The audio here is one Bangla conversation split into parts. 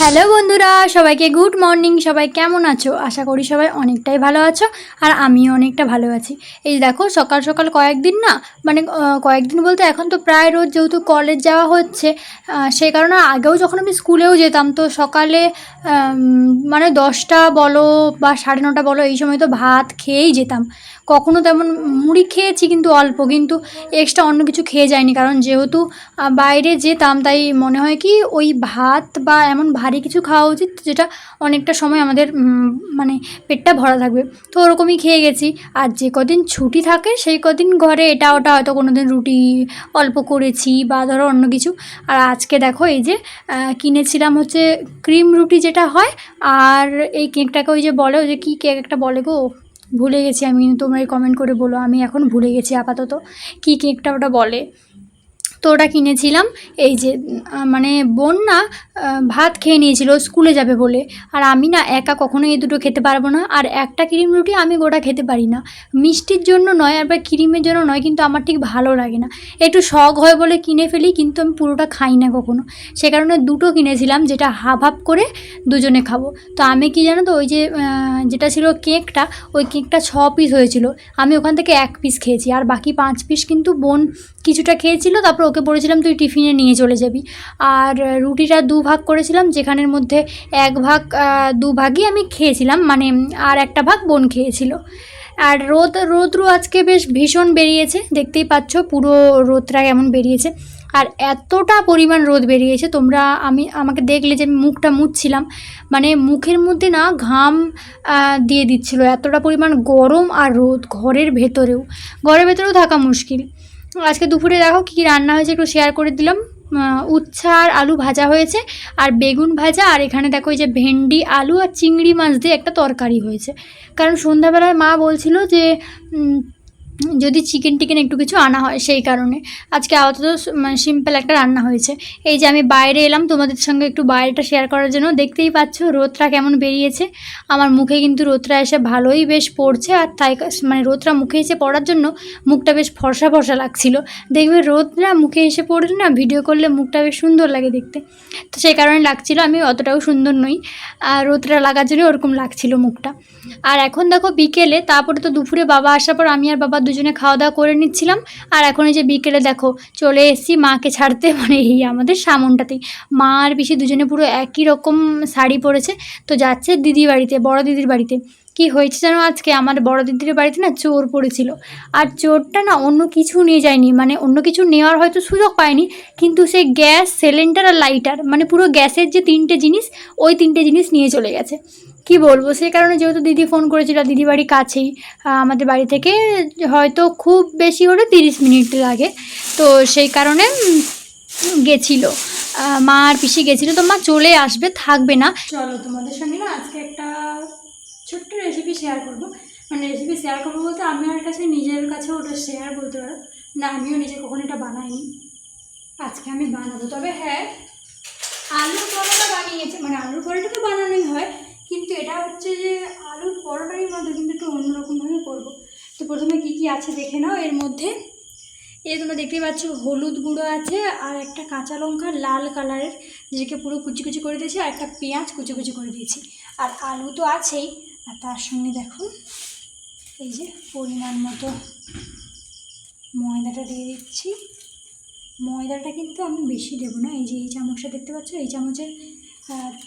হ্যালো বন্ধুরা, সবাইকে গুড মর্নিং, সবাই কেমন আছো? আশা করি সবাই অনেকটাই ভালো আছো আর আমিও অনেকটা ভালো আছি। এই দেখো, সকাল সকাল কয়েকদিন না মানে কয়েকদিন বলতে এখন তো প্রায় রোজ যেহেতু কলেজ যাওয়া হচ্ছে সেই কারণে আগেও যখন আমি স্কুলেও যেতাম, তো সকালে মানে দশটা বলো বা সাড়ে নটা বলো, এই সময় তো ভাত খেয়েই যেতাম। কখনো তেমন মুড়ি খেয়েছি কিন্তু অল্প, কিন্তু এক্সট্রা অন্য কিছু খেয়ে যায়নি কারণ যেহেতু বাইরে যেতাম, তাই মনে হয় কি, ওই ভাত বা এমন ভারী কিছু খাওয়া উচিত যেটা অনেকটা সময় আমাদের মানে পেটটা ভরা থাকবে। তো ওরকমই খেয়ে গেছি। আর যে কদিন ছুটি থাকে সেই কদিন ঘরে এটা ওটা হয়তো কোনো দিন রুটি অল্প করেছি বা ধরো অন্য কিছু। আর আজকে দেখো এই যে কিনেছিলাম হচ্ছে ক্রিম রুটি যেটা হয়, আর এই কেকটাকে ওই যে বলে, ওই যে কী কেক একটা বলে গো? ভুলে গেছি আমি তোমরা এই কমেন্ট করে বলো। আমি এখন ভুলে গেছি আপাতত। কী কেকটা ওটা বলে? তো ওটা কিনেছিলাম। এই যে মানে বোন না ভাত খেয়ে নিয়েছিল, স্কুলে যাবে বলে। আর আমি না একা কখনো এই দুটো খেতে পারব না। আর একটা ক্রিম রুটি আমি গোটা খেতে পারি না। মিষ্টির জন্য নয়, আর ক্রিমের জন্য নয়, কিন্তু আমার ঠিক ভালো লাগে না। একটু শখ হয় বলে কিনে ফেলি, কিন্তু আমি পুরোটা খাই না কখনো। সে কারণে দুটো কিনেছিলাম, যেটা হাফ হাফ করে দুজনে খাব। তো আমি কি জানো তো, ওই যে যেটা ছিল কেকটা, ওই কেকটা ছ পিস হয়েছিল। আমি ওখান থেকে এক পিস খেয়েছি। আর বাকি পাঁচ পিস কিন্তু বোন কিছুটা খেয়েছিল, তারপর ওকে বলেছিলাম তুই টিফিনে নিয়ে চলে যাবি। আর রুটিটা দু ভাগ করেছিলাম, যেখানের মধ্যে এক ভাগ দু ভাগই আমি খেয়েছিলাম মানে আর একটা ভাগ বোন খেয়েছিল। আর রোদ, রোদ্রু আজকে বেশ ভীষণ বেরিয়েছে, দেখতেই পাচ্ছ পুরো রোদটা কেমন বেরিয়েছে। আর এতটা পরিমাণ রোদ বেরিয়েছে, তোমরা, আমি, আমাকে দেখলে যে আমি মুখটা মুছছিলাম মানে মুখের মধ্যে না ঘাম দিয়ে দিচ্ছিল, এতটা পরিমাণ গরম আর রোদ ঘরের ভেতরেও। ঘরের ভেতরেও থাকা মুশকিল। আজকে দুপুরে দেখো কী রান্না হয়েছে একটু শেয়ার করে দিলাম। উচ্ছা আর আলু ভাজা হয়েছে, আর বেগুন ভাজা, আর এখানে দেখো এই যে ভেন্ডি, আলু আর চিংড়ি মাছ দিয়ে একটা তরকারি হয়েছে। কারণ সন্ধ্যাবেলায় মা বলছিল যে যদি চিকেন টিকেন একটু কিছু আনা হয় সেই কারণে। আজকে আপাতত মানে সিম্পল একটা রান্না হয়েছে। এই যে আমি বাইরে এলাম, তোমাদের সঙ্গে একটু বাইরেটা শেয়ার করার জন্য। দেখতেই পাচ্ছ রোদটা কেমন বেরিয়েছে। আমার মুখে কিন্তু রোদটা এসে ভালোই বেশ পড়ছে আর তাই মানে রোদটা মুখে এসে পড়ার জন্য মুখটা বেশ ফর্সা ফর্সা লাগছিল। দেখবে রোদ না মুখে এসে পড়লে না ভিডিও করলে মুখটা বেশ সুন্দর লাগে দেখতে। তো সেই কারণে লাগছিল, আমি অতটাও সুন্দর নই। আর রোদটা লাগার জন্য ওরকম লাগছিল মুখটা। আর এখন দেখো বিকেলে, তারপরে তো দুপুরে বাবা আসার পর আমি আর বাবা দুজনে খাওয়া দাওয়া করে নিচ্ছিলাম। আর এখন এই যে বিকেলে দেখো চলে এসেছি মাকে ছাড়তে মানে এই আমাদের সামনটাতেই মা আর পিসি দুজনে পুরো একই রকম শাড়ি পরেছে। তো যাচ্ছে দিদি বাড়িতে, বড় দিদির বাড়িতে। কি হয়েছে জানো আজকে? আমার বড় দিদির বাড়িতে না চোর পড়েছিল। আর চোরটা না অন্য কিছু নিয়ে যায়নি মানে অন্য কিছু নেওয়ার হয়তো সুযোগ পায়নি। কিন্তু সেই গ্যাস, সিলিন্ডার আর লাইটার মানে পুরো গ্যাসের যে তিনটে জিনিস, ওই তিনটে জিনিস নিয়ে চলে গেছে। কি বলব? সেই কারণে যেহেতু দিদি ফোন করেছিল দিদি বাড়ি কাছেই আমাদের বাড়ি থেকে হয়তো খুব বেশি হলে তিরিশ মিনিট লাগে। তো সেই কারণে গেছিল। মা আর পিসি গেছিল, তো মা চলে আসবে, থাকবে না। চলো, তোমাদের সঙ্গে না আজকে একটা ছোট্ট রেসিপি শেয়ার করব। মানে রেসিপি শেয়ার করব বলতে আমি আমার কাছে, নিজের কাছে ওটা শেয়ার বলতে পারো। না, আমিও নিজে কখনো এটা বানাইনি। আজকে আমি বানাবো। তবে হ্যাঁ আলুর পরোটা বানিয়েছে মানে আলুর পরোটা তো বানানোই হয় কিন্তু এটা হচ্ছে যে আলুর পরোটারই মধ্যে কিন্তু একটু অন্যরকমভাবে করব তো প্রথমে কি কি আছে, দেখে নাও এর মধ্যে। এই তোমরা দেখতেই পাচ্ছ, হলুদ গুঁড়ো আছে আর একটা কাঁচা লঙ্কা লাল কালারের, যেটাকে পুরো কুচি কুচি করে দিয়েছি আর একটা পেঁয়াজ কুচি কুচি করে দিয়েছি। আর আলু তো আছেই, আর তার সঙ্গে দেখো, এই যে পরিমাণ মতো ময়দাটা দিয়ে দিচ্ছি। ময়দাটা কিন্তু আমি বেশি দেবো না, এই যে এই চামচটা দেখতে পাচ্ছ, এই চামচের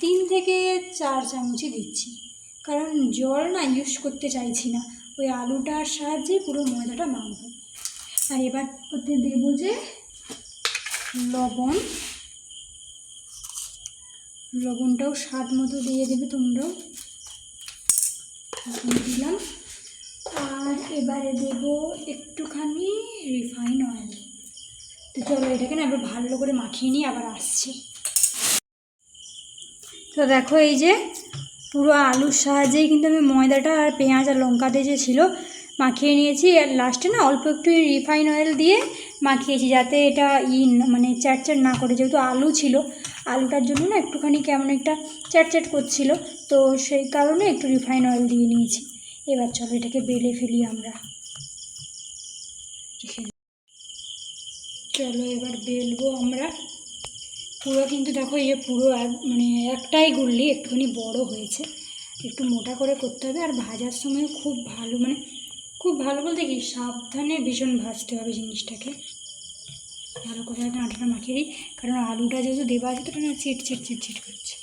তিন থেকে চার চামচই দিচ্ছি। কারণ জল না ইউজ করতে চাইছি না। ওই আলুটার সাহায্যে পুরো ময়দাটা মাখবো। আর এবার ওতে দেবো যে লবণ। লবণটাও স্বাদ মতো দিয়ে দেবে তোমরাও। দিলাম। আর এবারে দেব একটুখানি রিফাইন অয়েল। তো চলো এটাকে না এবার ভালো করে মাখিয়ে নিয়ে আবার আসছি। তো দেখো এই যে পুরো আলুর সাহায্যেই কিন্তু আমি ময়দাটা আর পেঁয়াজ আর লঙ্কাতে যে ছিল, মাখিয়ে নিয়েছি। আর লাস্টে না অল্প একটু রিফাইন অয়েল দিয়ে মাখিয়েছি যাতে এটা ই মানে চ্যাটচ্যাট না করে। যেহেতু আলু ছিল, আলুটার জন্য না একটুখানি কেমন একটা চ্যাটচ্যাট করছিল, তো সেই কারণে একটু রিফাইন অয়েল দিয়ে নিয়েছি। এবার চলো এটাকে বেলে ফেলি আমরা। চলো এবার বেলবো আমরা। পুরো কিন্তু দেখো এই যে পুরো মানে একটাই গুললি, একটুখানি বড় হয়েছে। একটু মোটা করে করতে হবে আর ভাজার সময় খুব ভালো মানে খুব ভালো বলতে কি, সাবধানে ভীষণ ভাজতে হবে জিনিসটাকে। ভালো করে আটাটা মাখিয়ে দিই, কারণ আলুটা যেহেতু দেওয়া আছে, তো চিট চিট চিট চিট করছে।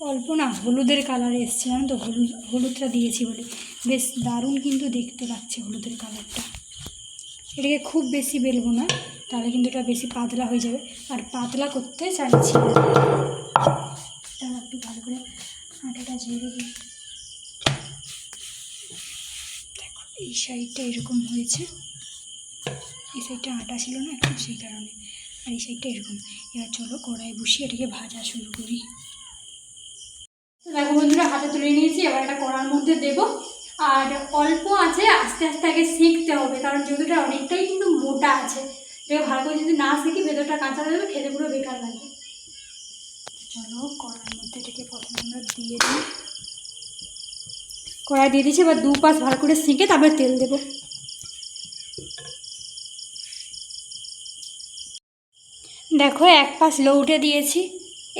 অল্প না, হলুদের কালার এসছে, জানো তো? হলুদ, হলুদটা দিয়েছি বলে। বেশ দারুণ কিন্তু দেখতে লাগছে হলুদের কালারটা এটাকে খুব বেশি বেলবো না, তাহলে কিন্তু এটা বেশি পাতলা হয়ে যাবে। আর পাতলা করতে চাইছি একটু ভালো করে আটাটা ঝেড়ে দিই। দেখো, এই সাইডটা এরকম হয়েছে। এই সাইডটা আটা ছিল না একটু, সেই কারণে। আর এই সাইডটা এরকম। এবার চলো কড়াই বসিয়ে এটাকে ভাজা শুরু করি। হাতে তুলে নিয়েছি, এবার এটা কড়ার মধ্যে দেবো। আর অল্প আছে, আস্তে আস্তে আগে শিখতে হবে, কারণ যেহেতু অনেকটাই কিন্তু মোটা আছে। এটাকে ভালো করে যদি না শিখি ভেতরটা কাঁচা হয়ে যাবে, খেতে পুরো বেকার লাগবে। চলো কড়ার মধ্যে এটাকে প্রথমে আমরা দিয়ে দিই। কড়াই দিয়ে দিয়েছি, এবার দু পাশ ভালো করে শিখে তারপরে তেল দেবো। দেখো এক পাশ লৌটে দিয়েছি।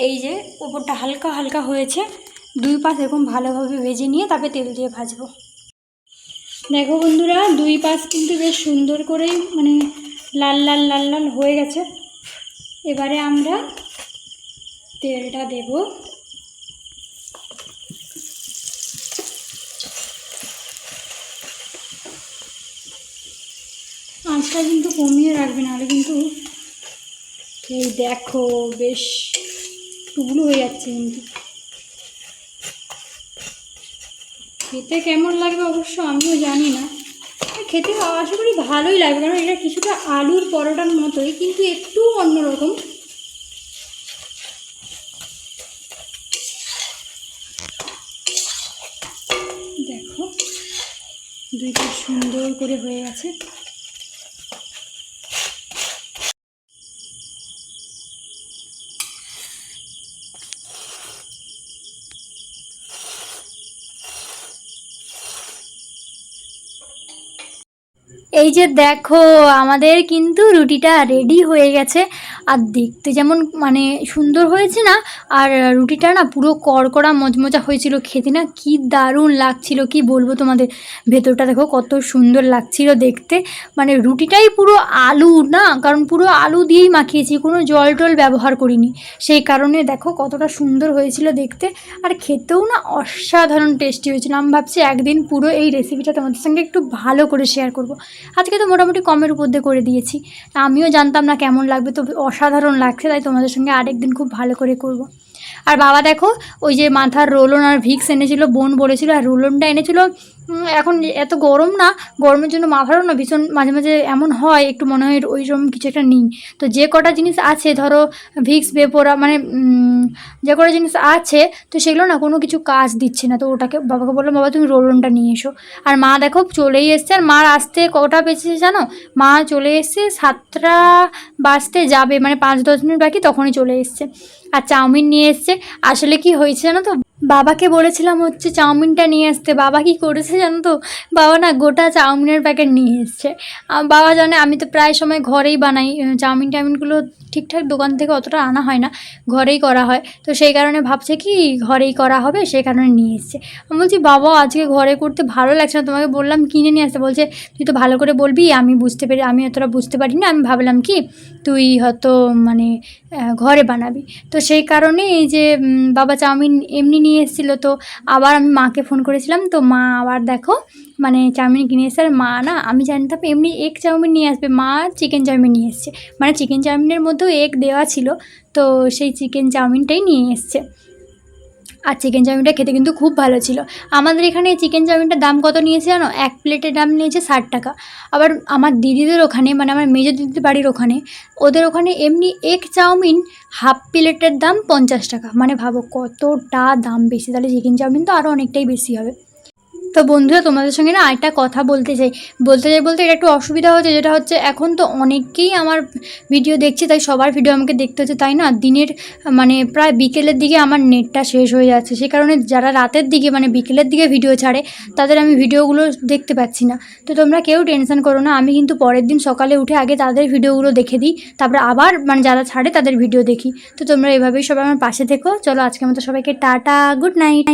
এই যে, ওপরটা হালকা হালকা হয়েছে। দুই পাশ এরকম ভালোভাবে ভেজে নিয়ে তারপরে তেল দিয়ে ভাজবো। দেখো বন্ধুরা, দুই পাশ কিন্তু বেশ সুন্দর করেই মানে লাল লাল লাল লাল হয়ে গেছে। এবারে আমরা তেলটা দেব। আঁচটা কিন্তু কমিয়ে রাখবে, নাহলে কিন্তু এই দেখো বেশ টুকরো হয়ে যাচ্ছে কিন্তু। খেতে কেমন লাগবে অবশ্য আমিও জানি না। খেতে আশা করি ভালোই লাগবে, কারণ এটা কিছুটা আলুর পরোটার মতোই, কিন্তু একটু অন্যরকম। দেখো, দুইটা সুন্দর করে হয়ে গেছে। এই যে দেখো আমাদের কিন্তু রুটিটা রেডি হয়ে গেছে। আর দেখতে যেমন মানে সুন্দর হয়েছে না, আর রুটিটা না পুরো কড়কড়া মজমজা হয়েছিল খেতে না, কি দারুণ লাগছিল, কি বলব তোমাদের? ভেতরটা দেখো কত সুন্দর লাগছিল দেখতে। মানে রুটিটাই পুরো আলু না, কারণ পুরো আলু দিয়েই মাখিয়েছি, কোনো জল টল ব্যবহার করিনি। সেই কারণে দেখো কতটা সুন্দর হয়েছিল দেখতে, আর খেতেও না অসাধারণ টেস্টি হয়েছিল। আমি ভাবছি একদিন পুরো এই রেসিপিটা তোমাদের সঙ্গে একটু ভালো করে শেয়ার করব। আজকে তো মোটামুটি কমের উপর দিয়ে করে দিয়েছি। আমিও জানতাম না কেমন লাগবে তো অসাধারণ লাগছে, তাই তোমাদের সঙ্গে আরেকদিন খুব ভালো করে করব। আর বাবা দেখো, ওই যে মাথার রোলন আর ভিক্স এনেছিল, বোন বলেছিল, আর রোলনটা এনেছিল এখন এত গরম না, গরমের জন্য মাথারও না ভীষণ মাঝে মাঝে এমন হয়, একটু মনে হয় ওই রকম কিছু একটা নিই। তো যে কটা জিনিস আছে, ধরো ভিক্স বেপোরা মানে যে কটা জিনিস আছে, তো সেগুলো না কোনো কিছু কাজ দিচ্ছে না। তো ওটাকে বাবাকে বললাম, বাবা, তুমি রোলনটা নিয়ে এসো। আর মা দেখো চলেই এসছে, আর মার আসতে কটা বেঁচেছে জানো? মা চলে এসছে সাতটা বাজতে যাবে মানে পাঁচ দশ মিনিট বাকি, তখনই চলে এসছে। আর চাউমিন নিয়ে এসছে। আসলে কি হয়েছে জানো তো বাবাকে বলেছিলাম হচ্ছে চাউমিনটা নিয়ে আসতে। বাবা কি করেছে জানো তো? বাবা না গোটা চাউমিনের প্যাকেট নিয়ে এসছে। বাবা জানে আমি তো প্রায় সময় ঘরেই বানাই। চাউমিন টাউমিনগুলো ঠিকঠাক দোকান থেকে অতটা আনা হয় না, ঘরেই করা হয়। তো সেই কারণে ভাবছে কি ঘরেই করা হবে, সেই কারণে নিয়ে এসছে। আমি বলছি, বাবা, আজকে ঘরে করতে ভালো লাগছে না। তোমাকে বললাম, কিনে নিয়ে আসতে। বলছে, তুই তো ভালো করে বলবি, আমি বুঝতে পারি, আমি অতটা বুঝতে পারি না আমি ভাবলাম কি, তুই হয়তো মানে ঘরে বানাবি। তো সেই কারণে এই যে বাবা চাউমিন এমনি নিয়ে এসেছিল, তো আবার আমি মাকে ফোন করেছিলাম, তো মা আবার দেখো মানে চাউমিন কিনে এসে আর মা না, আমি জানতাম এমনি এগ চাউমিন নিয়ে আসবে, মা চিকেন চাউমিন নিয়ে এসছে মানে চিকেন চাউমিনের মধ্যেও এগ দেওয়া ছিল, তো সেই চিকেন চাউমিনটাই নিয়ে এসছে। আর চিকেন চাউমিনটা খেতে কিন্তু খুব ভালো ছিল। আমাদের এখানে চিকেন চাউমিনটার দাম কত নিয়েছে জানো? এক প্লেটের দাম নিয়েছে ষাট টাকা। আবার আমার দিদিদের ওখানে মানে আমার মেজো দিদিদের বাড়ির ওখানে, ওদের ওখানে এমনি এক চাউমিন হাফ প্লেটের দাম পঞ্চাশ টাকা। মানে ভাবো কতটা দাম বেশি? তাহলে চিকেন চাউমিন তো আরও অনেকটাই বেশি হবে। তো বন্ধুরা, তোমাদের সঙ্গে না আরেকটা কথা বলতে চাই। বলতে চাই বলতে এটা একটু অসুবিধা হচ্ছে, যেটা হচ্ছে এখন তো অনেকেই আমার ভিডিও দেখছে, তাই সবার ভিডিও আমাকে দেখতে হচ্ছে, তাই না? দিনের মানে প্রায় বিকেলের দিকে আমার নেটটা শেষ হয়ে যাচ্ছে। সে কারণে যারা রাতের দিকে মানে বিকেলের দিকে ভিডিও ছাড়ে, তাদের আমি ভিডিওগুলো দেখতে পাচ্ছি না। তো তোমরা কেউ টেনশন করো না, আমি কিন্তু পরের দিন সকালে উঠে আগে তাদের ভিডিওগুলো দেখে দিই, তারপরে আবার মানে যারা ছাড়ে তাদের ভিডিও দেখি। তো তোমরা এভাবেই সবাই আমার পাশে থেকো। চলো আজকের মতো সবাইকে টাটা গুড নাইট